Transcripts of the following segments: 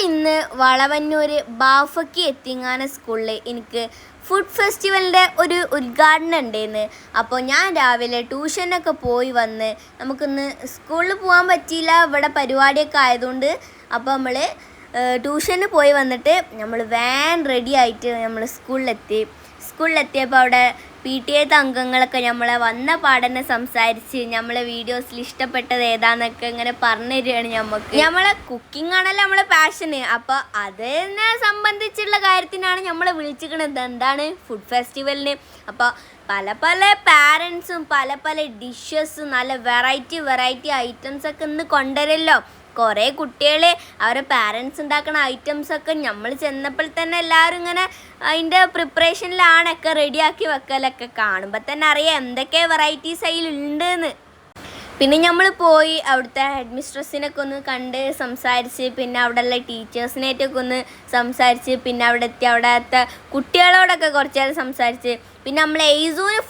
അപ്പോൾ ഇന്ന് വളവന്നൂർ ബാഫക്കി എത്തിങ്ങാന സ്കൂളിൽ എനിക്ക് ഫുഡ് ഫെസ്റ്റിവലിന്റെ ഒരു ഉദ്ഘാടനം ഉണ്ടായിരുന്നു. അപ്പോൾ ഞാൻ രാവിലെ ട്യൂഷനൊക്കെ പോയി വന്ന് നമുക്കിന്ന് സ്കൂളിൽ പോകാൻ പറ്റിയില്ല ഇവിടെ പരിപാടിയൊക്കെ ആയതുകൊണ്ട് അപ്പോൾ നമ്മൾ ട്യൂഷന് പോയി വന്നിട്ട് നമ്മൾ വാൻ റെഡി ആയിട്ട് നമ്മൾ സ്കൂളിലെത്തി. സ്കൂളിലെത്തിയപ്പോൾ അവിടെ പി ടി എത്തെ അംഗങ്ങളൊക്കെ നമ്മളെ വന്ന പാടനെ സംസാരിച്ച് നമ്മളെ വീഡിയോസിൽ ഇഷ്ടപ്പെട്ടത് ഏതാന്നൊക്കെ ഇങ്ങനെ പറഞ്ഞു തരികയാണ് നമുക്ക് നമ്മളെ കുക്കിംഗ് ആണല്ലോ നമ്മളെ പാഷന് അപ്പോൾ അതിനെ സംബന്ധിച്ചുള്ള കാര്യത്തിനാണ് നമ്മളെ വിളിച്ചിരിക്കുന്നത് എന്താണ്? ഫുഡ് ഫെസ്റ്റിവലിന് അപ്പോൾ പല പല പാരൻസും പല പല ഡിഷസും നല്ല വെറൈറ്റി വെറൈറ്റി ഐറ്റംസ് ഒക്കെ ഇന്ന് കൊണ്ടുവരല്ലോ. കുറേ കുട്ടികൾ അവരെ പാരൻസ് ഉണ്ടാക്കുന്ന ഐറ്റംസ് ഒക്കെ നമ്മൾ ചെന്നപ്പോൾ തന്നെ എല്ലാവരും ഇങ്ങനെ അതിന്റെ പ്രിപ്പറേഷനിലാണൊക്കെ റെഡിയാക്കി വെക്കലൊക്കെ കാണുമ്പോൾ തന്നെ അറിയാം എന്തൊക്കെ വെറൈറ്റീസ് അതിലുണ്ടെന്ന്. പിന്നെ നമ്മൾ പോയി അവിടുത്തെ ഹെഡ് മിസ്ട്രസ്സിനൊക്കെ ഒന്ന് കണ്ട് സംസാരിച്ച് പിന്നെ അവിടെയുള്ള ടീച്ചേഴ്സിനായിട്ടൊക്കെ ഒന്ന് സംസാരിച്ച് പിന്നെ അവിടെ എത്തി അവിടത്തെ കുട്ടികളോടൊക്കെ കുറച്ച് നേരം സംസാരിച്ച് പിന്നെ നമ്മൾ എയ്സൂന്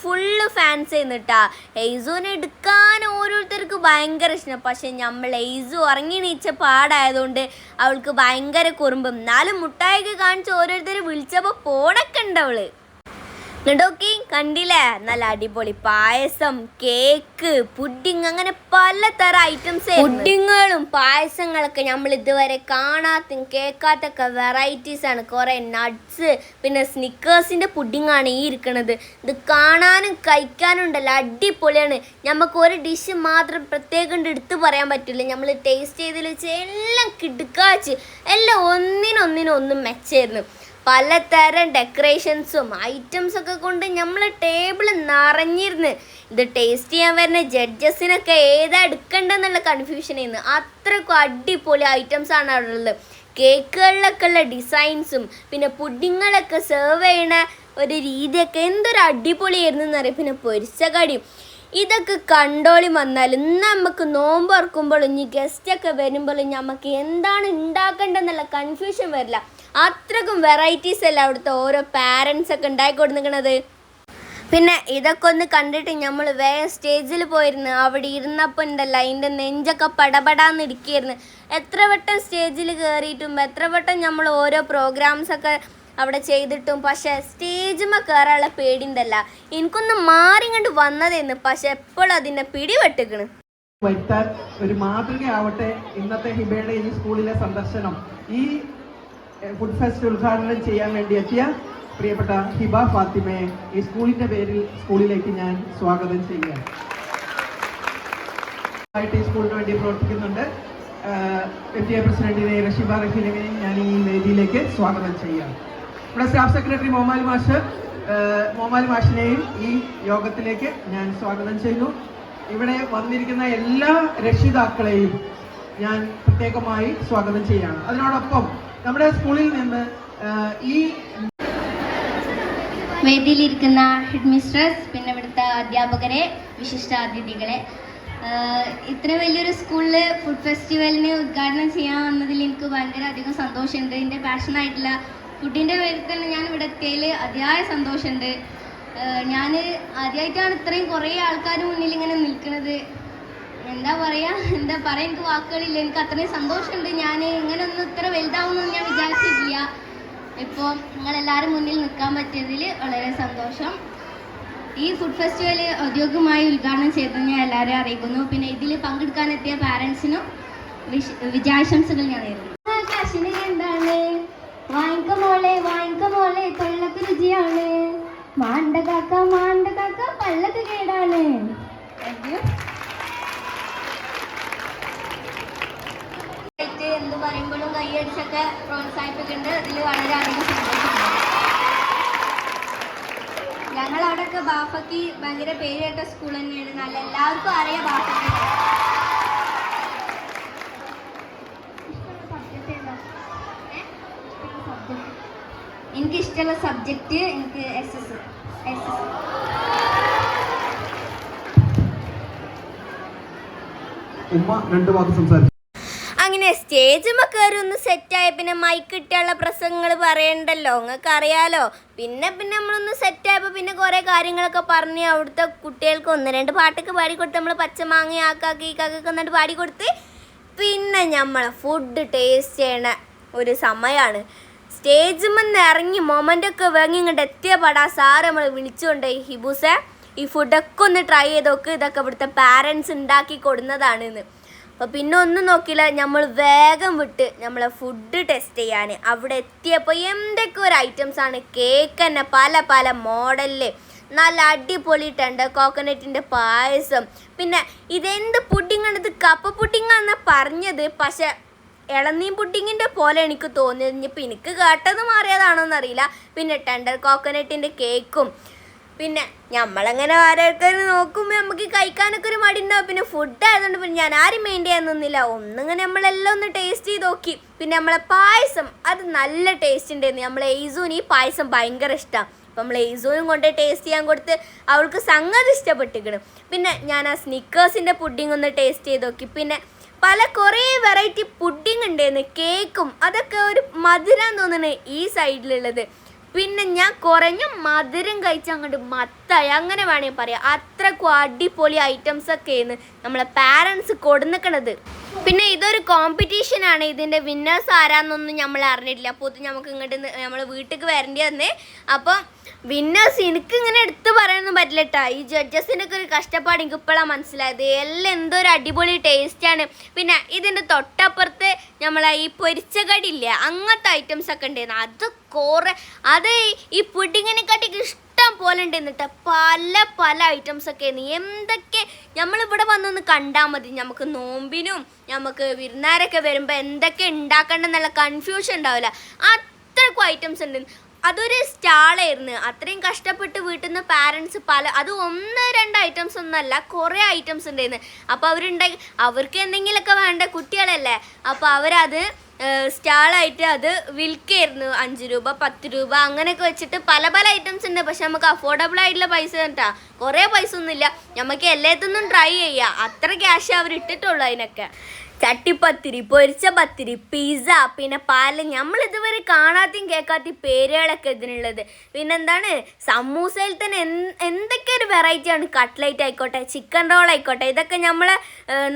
ഫുള്ള് ഫാൻസ് ചെയ്യുന്നിട്ടാ എയ്സൂനെ എടുക്കാൻ ഓരോരുത്തർക്ക് ഭയങ്കര ഇഷ്ടം. പക്ഷെ നമ്മൾ എയ്സു ഇറങ്ങി നീച്ച പാടായതുകൊണ്ട് അവൾക്ക് ഭയങ്കര കുറുമ്പും. എന്നാലും മുട്ടായൊക്കെ കാണിച്ച് ഓരോരുത്തർ വിളിച്ചപ്പോൾ പോണൊക്കെ ഉണ്ട് അവൾ. ഇങ്ങോട്ടോക്കി കണ്ടില്ലേ? നല്ല അടിപൊളി പായസം കേക്ക് പുഡിങ് അങ്ങനെ പലതര ഐറ്റംസ് പുഡിങ്ങുകളും പായസങ്ങളൊക്കെ നമ്മൾ ഇതുവരെ കാണാത്തും കേൾക്കാത്തൊക്കെ വെറൈറ്റീസ് ആണ്. കുറെ നട്ട്സ് പിന്നെ സ്നിക്കേഴ്സിന്റെ പുഡിങ് ആണ് ഈ ഇരിക്കണത്. ഇത് കാണാനും കഴിക്കാനും ഉണ്ടല്ലോ അടിപൊളിയാണ്. നമുക്ക് ഒരു ഡിഷ് മാത്രം പ്രത്യേകം എടുത്തു പറയാൻ പറ്റില്ല. നമ്മൾ ടേസ്റ്റ് ചെയ്തതിൽ വെച്ച് എല്ലാം കിടുക്കാച്ച് എല്ലാം ഒന്നിനൊന്നിനൊന്നും മെച്ചായിരുന്നു പലതരം ഡെക്കറേഷൻസും ഐറ്റംസ് ഒക്കെ കൊണ്ട് നമ്മൾ ടേബിൾ നിറഞ്ഞിരുന്ന് ഇത് ടേസ്റ്റ് ചെയ്യാൻ വരുന്ന ജഡ്ജസിനൊക്കെ ഏതാ എടുക്കണ്ടെന്നുള്ള കൺഫ്യൂഷൻ ചെയ്യുന്നു അത്രക്കും അടിപൊളി ഐറ്റംസ് ആണ് അവിടെ ഉള്ളത്. കേക്കുകളിലൊക്കെ ഉള്ള ഡിസൈൻസും പിന്നെ പുഡിങ്ങുകളൊക്കെ സെർവ് ചെയ്യണ ഒരു രീതിയൊക്കെ എന്തൊരു അടിപൊളിയായിരുന്നു എന്നറിയാം. പിന്നെ പൊരിച്ച ഇതൊക്കെ കണ്ടോളി വന്നാൽ ഇന്ന് നമുക്ക് നോമ്പ് തുറക്കുമ്പോൾ ഇനി ഗസ്റ്റൊക്കെ വരുമ്പോൾ നമുക്ക് എന്താണ് ഉണ്ടാക്കേണ്ടതെന്നുള്ള കൺഫ്യൂഷൻ വരില്ല. അത്രക്കും വെറൈറ്റീസ് അല്ല അവിടുത്തെ ഓരോ പാരൻസ് ഒക്കെ ഉണ്ടാക്കി കൊടുക്കുന്നത് പിന്നെ ഇതൊക്കെ ഒന്ന് കണ്ടിട്ട് നമ്മൾ വേറെ സ്റ്റേജിൽ പോയിരുന്നു. അവിടെ ഇരുന്നപ്പോൾ ഉണ്ടല്ലോ അതിന്റെ നെഞ്ചൊക്കെ പടപടാന്ന് ഇരിക്കുകയായിരുന്നു എത്ര വട്ടം സ്റ്റേജിൽ കയറിയിട്ടും എത്ര വട്ടം നമ്മൾ ഓരോ പ്രോഗ്രാംസൊക്കെ അവിടെ ചെയ്തിട്ടും പക്ഷേ സ്റ്റേജിമ കയറാനുള്ള പേടി ഉണ്ടല്ല എനിക്കൊന്ന് മാറി കണ്ട് വന്നതെന്ന് പക്ഷെ എപ്പോഴും അതിനെ പിടിവെട്ടിക്കണ് ഒരു മാതൃകയാവട്ടെ ഇന്നത്തെ ഹിബയുടെ ഈ സ്കൂളിലെ സന്ദർശനം. ഈ ഫുഡ് ഫെസ്റ്റ് ഉദ്ഘാടനം ചെയ്യാൻ വേണ്ടി എത്തിയ പ്രിയപ്പെട്ട ഹിബ ഫാത്തിമയെ ഈ സ്കൂളിന്റെ പേരിൽ സ്കൂളിലേക്ക് ഞാൻ സ്വാഗതം ചെയ്യുകയാണ്. ഈ സ്കൂളിന് വേണ്ടി പ്രവർത്തിക്കുന്നുണ്ട്. എം പ്രസിഡന്റിനെ റഷീബ റഹീലിനെയും ഞാൻ ഈ വേദിയിലേക്ക് സ്വാഗതം ചെയ്യുകയാണ്. നമ്മുടെ സ്റ്റാഫ് സെക്രട്ടറി മോമാൽ മാഷ് മോമാലി മാഷിനെയും ഈ യോഗത്തിലേക്ക് ഞാൻ സ്വാഗതം ചെയ്യുന്നു. ഇവിടെ വന്നിരിക്കുന്ന എല്ലാ രക്ഷിതാക്കളെയും ഞാൻ പ്രത്യേകമായി സ്വാഗതം ചെയ്യുകയാണ്. അതിനോടൊപ്പം നമ്മുടെ സ്കൂളിൽ നിന്ന് ഈ വേദിയിലിരിക്കുന്ന ഹെഡ് മിസ്ട്രസ് പിന്നെ ഇവിടുത്തെ അധ്യാപകരെ വിശിഷ്ട അതിഥികളെ ഇത്ര വലിയൊരു സ്കൂളിൽ ഫുഡ് ഫെസ്റ്റിവലിന് ഉദ്ഘാടനം ചെയ്യാൻ വന്നതിൽ എനിക്ക് ഭയങ്കര അധികം സന്തോഷമുണ്ട്. എന്റെ പാഷനായിട്ടുള്ള ഫുഡിന്റെ പേരിൽ തന്നെ ഞാൻ ഇവിടെ എത്തിയതിൽ അതിയായ സന്തോഷമുണ്ട്. ഞാൻ ആദ്യമായിട്ടാണ് ഇത്രയും കുറേ ആൾക്കാർ മുന്നിൽ ഇങ്ങനെ നിൽക്കുന്നത്. എന്താ പറയാ? എന്താ പറയാ? എനിക്ക് വാക്കുകളില്ല. എനിക്ക് അത്രയും സന്തോഷമുണ്ട്. ഞാൻ ഇങ്ങനെ ഒന്നും ഇത്ര വലുതാവുമെന്ന് ഞാൻ വിചാരിച്ചിട്ടില്ല. ഇപ്പോൾ നിങ്ങളെല്ലാവരും മുന്നിൽ നിൽക്കാൻ പറ്റിയതിൽ വളരെ സന്തോഷം. ഈ ഫുഡ് ഫെസ്റ്റിവൽ ഔദ്യോഗികമായി ഉദ്ഘാടനം ചെയ്തത് ഞാൻ എല്ലാവരെയും അറിയിക്കുന്നു. പിന്നെ ഇതിൽ പങ്കെടുക്കാനെത്തിയ പാരൻസിനും വിജയാശംസകൾ ഞാൻ നേരുന്നു. കഷിന് എന്താണ്? മാണ്ട കാക്ക മാണ്ട കാക്ക. കേടാണ്. താങ്ക് യു ആയിട്ട് എന്ത് പറയുമ്പോഴും കൈയടിച്ചൊക്കെ പ്രോത്സാഹിപ്പിക്കുന്നുണ്ട്. അതിൽ വളരെയധികം സന്തോഷമുണ്ട്. ഞങ്ങൾ അവിടെയൊക്കെ ബാഫക്ക് ഭയങ്കര പേര് കേട്ട സ്കൂൾ തന്നെയാണ്. നല്ല എല്ലാവർക്കും അറിയാം ബാഫക്ക് എനിക്ക് ഇഷ്ടമുള്ള സബ്ജക്റ്റ് എനിക്ക് എസ് എസ് എസ് എസ് ഉമ്മ രണ്ട് വാക്ക് സംസാരിച്ചു. അങ്ങനെ സ്റ്റേജുമ്മ കയറി ഒന്ന് സെറ്റായ പിന്നെ മൈക്ക് ഇട്ടുള്ള പ്രസംഗങ്ങൾ പറയണ്ടല്ലോ. നിങ്ങൾക്ക് അറിയാലോ പിന്നെ പിന്നെ നമ്മളൊന്ന് സെറ്റായപ്പോൾ പിന്നെ കുറേ കാര്യങ്ങളൊക്കെ പറഞ്ഞ് അവിടുത്തെ കുട്ടികൾക്ക് ഒന്ന് രണ്ട് പാട്ടൊക്കെ പാടിക്കൊടുത്ത് നമ്മൾ പച്ചമാങ്ങ ആക്കാക്കി കാക്കൊക്കെ എന്നിട്ട് പാടിക്കൊടുത്ത് പിന്നെ നമ്മൾ ഫുഡ് ടേസ്റ്റ് ചെയ്യണ ഒരു സമയമാണ് സ്റ്റേജിൽ നിന്ന് ഇറങ്ങി മൊമെന്റൊക്കെ വാങ്ങി ഇങ്ങോട്ട് എത്തിയ പടാ സാറ് നമ്മൾ വിളിച്ചുകൊണ്ട് ഹിബൂസെ ഈ ഫുഡൊക്കെ ഒന്ന് ട്രൈ ചെയ്ത് ഇതൊക്കെ ഇവിടുത്തെ പാരൻസ് ഉണ്ടാക്കി കൊടുന്നതാണ് എന്ന് അപ്പോൾ പിന്നെ ഒന്നും നോക്കില്ല നമ്മൾ വേഗം വിട്ട് നമ്മളെ ഫുഡ് ടെസ്റ്റ് ചെയ്യാൻ അവിടെ എത്തിയപ്പോൾ എന്തൊക്കെ ഒരു ഐറ്റംസ് ആണ്. കേക്ക് തന്നെ പല പല മോഡലിൽ നല്ല അടിപൊളി ടെൻഡർ കോക്കനട്ടിന്റെ പായസം. പിന്നെ ഇതെന്ത് പുഡിങ്ങാണ് ഇത് കപ്പ പുഡിങ്ങാണെന്നാ പറഞ്ഞത്. പക്ഷെ ഇളനീൻ പുഡിങ്ങിന്റെ പോലെ എനിക്ക് തോന്നിയത്. ഇനിയിപ്പോൾ എനിക്ക് കേട്ടത് മാറിയതാണോന്നറിയില്ല. പിന്നെ ടെൻഡർ കോക്കനട്ടിന്റെ കേക്കും പിന്നെ നമ്മളങ്ങനെ ആരോഗ്യം നോക്കുമ്പോൾ നമുക്ക് കഴിക്കാനൊക്കെ ഒരു മടി ഉണ്ടാവും പിന്നെ ഫുഡ് ആയതുകൊണ്ട് പിന്നെ ഞാൻ ആരും മെയിൻ ചെയ്യാൻ നിന്നില്ല. ഒന്നിങ്ങനെ നമ്മളെല്ലാം ഒന്ന് ടേസ്റ്റ് ചെയ്ത് നോക്കി. പിന്നെ നമ്മളെ പായസം അത് നല്ല ടേസ്റ്റ് ഉണ്ടായിരുന്നു നമ്മളെ എയ്സൂന് ഈ പായസം ഭയങ്കര ഇഷ്ടമാണ് അപ്പം നമ്മൾ എയ്സൂനും കൊണ്ട് ടേസ്റ്റ് ചെയ്യാൻ കൊടുത്ത് അവൾക്ക് സംഗതി ഇഷ്ടപ്പെട്ടിരിക്കണം പിന്നെ ഞാൻ ആ സ്നിക്കേഴ്സിന്റെ പുഡിംഗ് ഒന്ന് ടേസ്റ്റ് ചെയ്ത് നോക്കി. പിന്നെ പല കുറേ വെറൈറ്റി പുഡിംഗ് ഉണ്ടായിരുന്നു കേക്കും അതൊക്കെ ഒരു മധുരം തോന്നുന്നു ഈ സൈഡിലുള്ളത് പിന്നെ ഞാൻ കുറഞ്ഞ മധുരം കഴിച്ച അങ്ങോട്ട് മത്തായി. അങ്ങനെ വേണമെങ്കിൽ പറയാം. അത്രക്കും അടിപൊളി ഐറ്റംസ് ഒക്കെയാണ് നമ്മളെ പാരൻസ് കൊടുന്നിക്കണത്. പിന്നെ ഇതൊരു കോമ്പറ്റീഷൻ ആണ്. ഇതിന്റെ വിന്നേഴ്സ് ആരാന്നൊന്നും നമ്മൾ അറിഞ്ഞിട്ടില്ല. അപ്പോൾ നമുക്ക് ഇങ്ങോട്ട് നമ്മൾ വീട്ടിലേക്ക് വരേണ്ടി വന്നേ. അപ്പം വിന്നേഴ്സ് എനിക്ക് ഇങ്ങനെ എടുത്ത് പറയാനൊന്നും പറ്റില്ല കേട്ടോ ഈ ജഡ്ജസിനൊക്കെ ഒരു കഷ്ടപ്പാട് എനിക്ക് ഇപ്പോഴാണ് മനസ്സിലായത്. എല്ലാം എന്തോ ഒരു അടിപൊളി ടേസ്റ്റാണ് പിന്നെ ഇതിന്റെ തൊട്ടപ്പുറത്ത് നമ്മളെ ഈ പൊരിച്ച കടിയില്ല അങ്ങനത്തെ ഐറ്റംസ് ഒക്കെ ഉണ്ടായിരുന്നു. അത് കുറേ അത് ഈ പുഡിങ്ങിനെ കാട്ടി ഇഷ്ടം പോലെ ഉണ്ടായിരുന്നു കേട്ടോ പല പല ഐറ്റംസ് ഒക്കെ ആയിരുന്നു. എന്തൊക്കെ നമ്മളിവിടെ വന്നൊന്ന് കണ്ടാൽ മതി. നമുക്ക് നോമ്പിനും നമുക്ക് വിരുന്നാരൊക്കെ വരുമ്പോൾ എന്തൊക്കെ ഉണ്ടാക്കണ്ടെന്നുള്ള കൺഫ്യൂഷൻ ഉണ്ടാവില്ല. അത്രക്കും ഐറ്റംസ് ഉണ്ട്. അതൊരു സ്റ്റാളായിരുന്നു. അത്രയും കഷ്ടപ്പെട്ട് വീട്ടിൽ നിന്ന് പാരൻസ് പല അത് ഒന്ന് രണ്ട് ഐറ്റംസ് ഒന്നല്ല കുറേ ഐറ്റംസ് ഉണ്ടായിരുന്നു. അപ്പോൾ അവരുണ്ടായി അവർക്ക് എന്തെങ്കിലുമൊക്കെ വേണ്ട കുട്ടികളല്ലേ? അപ്പോൾ അവരത് സ്റ്റാളായിട്ട് അത് വിൽക്കായിരുന്നു. അഞ്ച് രൂപ പത്ത് രൂപ അങ്ങനെയൊക്കെ വെച്ചിട്ട് പല പല ഐറ്റംസ് ഉണ്ട്. പക്ഷെ നമുക്ക് അഫോർഡബിൾ ആയിട്ടുള്ള പൈസ കേട്ടാ കുറേ പൈസ ഒന്നുമില്ല. നമുക്ക് എല്ലാത്തൊന്നും ട്രൈ ചെയ്യാം. അത്ര ക്യാഷ് അവർ ഇട്ടിട്ടുള്ളൂ അതിനൊക്കെ. ചട്ടിപ്പത്തിരി പൊരിച്ച പത്തിരി പിസ്സ പിന്നെ പാൽ. നമ്മൾ ഇതുവരെ കാണാത്തയും കേൾക്കാത്തയും പേരുകളൊക്കെ ഇതിനുള്ളത്. പിന്നെന്താണ്? സമൂസയിൽ തന്നെ എന്ത് എന്തൊക്കെ ഒരു വെറൈറ്റിയാണ് കട്ട്ലൈറ്റ് ആയിക്കോട്ടെ ചിക്കൻ റോൾ ആയിക്കോട്ടെ ഇതൊക്കെ നമ്മളെ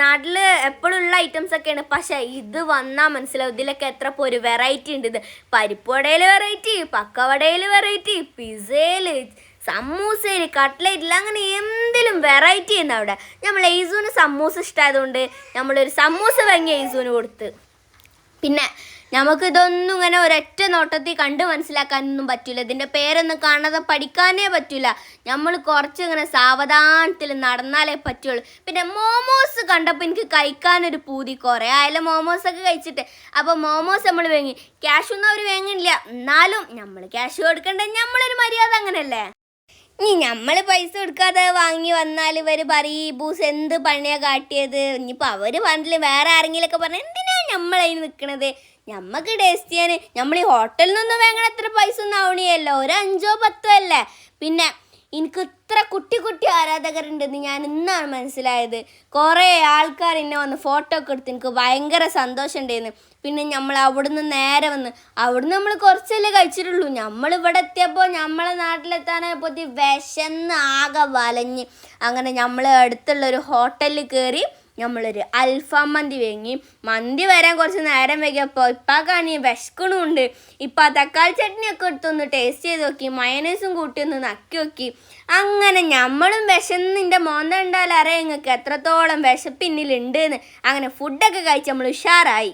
നാട്ടിൽ എപ്പോഴും ഉള്ള ഐറ്റംസ് ഒക്കെയാണ്. പക്ഷേ ഇത് വന്നാൽ മനസ്സിലാവും. ഇതിലൊക്കെ എത്ര ഒരു വെറൈറ്റി ഉണ്ട് ഇത്. പരിപ്പുവടയിൽ വെറൈറ്റി പക്കവടയിൽ വെറൈറ്റി പിസ്സയിൽ സമൂസയിൽ കട്ട്ലേറ്റിൽ അങ്ങനെ എന്തിലും വെറൈറ്റി ഉണ്ട് അവിടെ? നമ്മൾ എയ്സൂന് സമൂസ ഇഷ്ടമായതുകൊണ്ട് നമ്മളൊരു സമൂസ വാങ്ങി എയ്സൂന് കൊടുത്ത്. പിന്നെ നമുക്ക് ഇതൊന്നും ഇങ്ങനെ ഒരൊറ്റ നോട്ടത്തിൽ കണ്ട് മനസ്സിലാക്കാനൊന്നും പറ്റില്ല ഇതിന്റെ പേരൊന്നും കാണാതെ പഠിക്കാനേ പറ്റില്ല നമ്മൾ കുറച്ച് ഇങ്ങനെ സാവധാനത്തിൽ നടന്നാലേ പറ്റുള്ളൂ. പിന്നെ മോമോസ് കണ്ടപ്പോൾ എനിക്ക് കഴിക്കാനൊരു പൂതി കുറേ ആയാലും മോമോസൊക്കെ കഴിച്ചിട്ട്. അപ്പോൾ മോമോസ് നമ്മൾ വേങ്ങി. ക്യാഷ് ഒന്നും അവർ വേങ്ങില്ല എന്നാലും നമ്മൾ ക്യാഷ് കൊടുക്കേണ്ടത് നമ്മളൊരു മര്യാദ അങ്ങനെയല്ലേ ഇനി നമ്മൾ പൈസ കൊടുക്കാതെ വാങ്ങി വന്നാൽ ഇവർ പറയും ബൂസ് എന്ത് പണിയാ കാട്ടിയത്? ഇനിയിപ്പോൾ അവർ പറഞ്ഞില്ല വേറെ ആരെങ്കിലും ഒക്കെ പറഞ്ഞാൽ എന്തിനാ നമ്മളതിന് നിൽക്കണത് ഞമ്മക്ക് ടേസ്റ്റ് ചെയ്യാൻ നമ്മൾ ഈ ഹോട്ടലിൽ നിന്നൊന്നും വാങ്ങണ എത്ര പൈസ ഒന്നും ആവണിയല്ലോ ഒരു അഞ്ചോ പത്തോ അല്ലേ? പിന്നെ എനിക്ക് ഇത്ര കുട്ടി കുട്ടി ആരാധകരുണ്ടെന്ന് ഞാൻ ഇന്നാണ് മനസ്സിലായത്. കുറേ ആൾക്കാർ എന്നെ വന്ന് ഫോട്ടോ ഒക്കെ എടുത്ത് എനിക്ക് ഭയങ്കര സന്തോഷം ഉണ്ടായിരുന്നു പിന്നെ നമ്മൾ അവിടുന്ന് നേരെ വന്ന് അവിടുന്ന് നമ്മൾ കുറച്ചല്ലേ കഴിച്ചിട്ടുള്ളൂ. നമ്മൾ ഇവിടെ എത്തിയപ്പോൾ നമ്മളെ നാട്ടിലെത്താനായപ്പോൾ വിശന്ന് ആകെ വലഞ്ഞ്. അങ്ങനെ നമ്മൾ അടുത്തുള്ള ഒരു ഹോട്ടലിൽ കയറി നമ്മളൊരു അൽഫാം മന്തി വാങ്ങി. മന്തി വരാൻ കുറച്ച് നേരം വൈകിയപ്പോൾ കാണി വിശക്കണുണ്ട്. ഇപ്പം തക്കാളി ചട്നിയൊക്കെ എടുത്തൊന്ന് ടേസ്റ്റ് ചെയ്ത് നോക്കി മയനൈസും കൂട്ടി ഒന്ന് നക്കി നോക്കി. അങ്ങനെ നമ്മളും വിശന്നിന്റെ മോന്ത ഉണ്ടാലറിയാം നിങ്ങൾക്ക് എത്രത്തോളം വിശപ്പിന്നിലുണ്ട് എന്ന് അങ്ങനെ ഫുഡൊക്കെ കഴിച്ച് നമ്മൾ ഉഷാറായി.